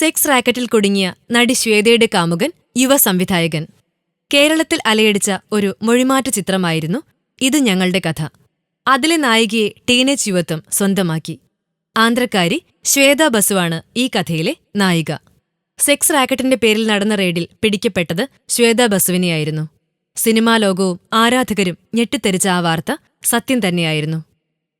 Sex റാക്കറ്റിൽ കുടുങ്ങിയ നടി ശ്വേതയുടെ കാമുകൻ യുവ സംവിധായകൻ. കേരളത്തിൽ അലയടിച്ച ഒരു മൊഴിമാറ്റ ചിത്രമായിരുന്നു ഇത് ഞങ്ങളുടെ കഥ. അതിലെ നായികയെ ടീനേജ് യുവത്വം സ്വന്തമാക്കി. ആന്ധ്രക്കാരി ശ്വേത ബസുവാണ് ഈ കഥയിലെ നായിക. സെക്സ് റാക്കറ്റിന്റെ പേരിൽ നടന്ന റെയ്ഡിൽ പിടിക്കപ്പെട്ടത് ശ്വേത ബസുവിനെയായിരുന്നു. സിനിമാ ലോകവും ആരാധകരും ഞെട്ടിത്തെറിച്ച ആ വാർത്ത സത്യം തന്നെയായിരുന്നു.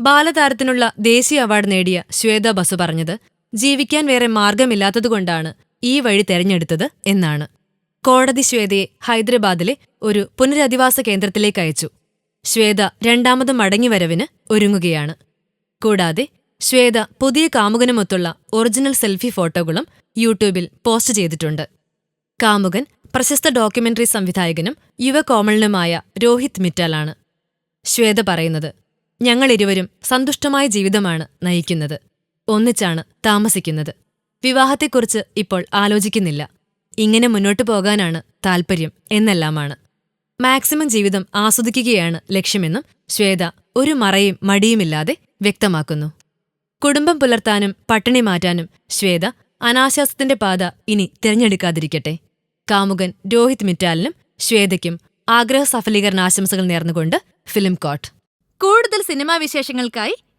ബാലതാരത്തിനുള്ള ദേശീയ അവാർഡ് നേടിയ ശ്വേത ബസു പറഞ്ഞത് ജീവിക്കാൻ വേറെ മാർഗമില്ലാത്തതുകൊണ്ടാണ് ഈ വഴി തെരഞ്ഞെടുത്തത് എന്നാണ്. കോടതി ശ്വേതയെ ഹൈദരാബാദിലെ ഒരു പുനരധിവാസ കേന്ദ്രത്തിലേക്ക് അയച്ചു. ശ്വേത രണ്ടാമത് മടങ്ങിവരവിന് ഒരുങ്ങുകയാണ്. കൂടാതെ ശ്വേത പുതിയ കാമുകനുമൊത്തുള്ള ഒറിജിനൽ സെൽഫി ഫോട്ടോകളും യൂട്യൂബിൽ പോസ്റ്റ് ചെയ്തിട്ടുണ്ട്. കാമുകൻ പ്രശസ്ത ഡോക്യുമെന്ററി സംവിധായകനും യുവ കോമളനുമായ രോഹിത് മിറ്റാലാണ്. ശ്വേത പറയുന്നത് ഞങ്ങളിരുവരും സന്തുഷ്ടമായ ജീവിതമാണ് നയിക്കുന്നത്. ഒന്നിച്ചാണ് താമസിക്കുന്നത്. വിവാഹത്തെക്കുറിച്ച് ഇപ്പോൾ ആലോചിക്കുന്നില്ല. ഇങ്ങനെ മുന്നോട്ടു പോകാനാണ് താൽപ്പര്യം എന്നെല്ലാമാണ്. മാക്സിമം ജീവിതം ആസ്വദിക്കുകയാണ് ലക്ഷ്യമെന്നും ശ്വേത ഒരു മറയും മടിയുമില്ലാതെ വ്യക്തമാക്കുന്നു. കുടുംബം പുലർത്താനും പട്ടിണി മാറ്റാനും ശ്വേത അനാശ്വാസത്തിന്റെ പാത ഇനി തിരഞ്ഞെടുക്കാതിരിക്കട്ടെ. കാമുകൻ രോഹിത് മിറ്റാലിനും ശ്വേതയ്ക്കും ആഗ്രഹ സഫലീകരണ ആശംസകൾ നേർന്നുകൊണ്ട് ഫിലിം കോട്ട്. കൂടുതൽ സിനിമാ വിശേഷങ്ങൾക്കായി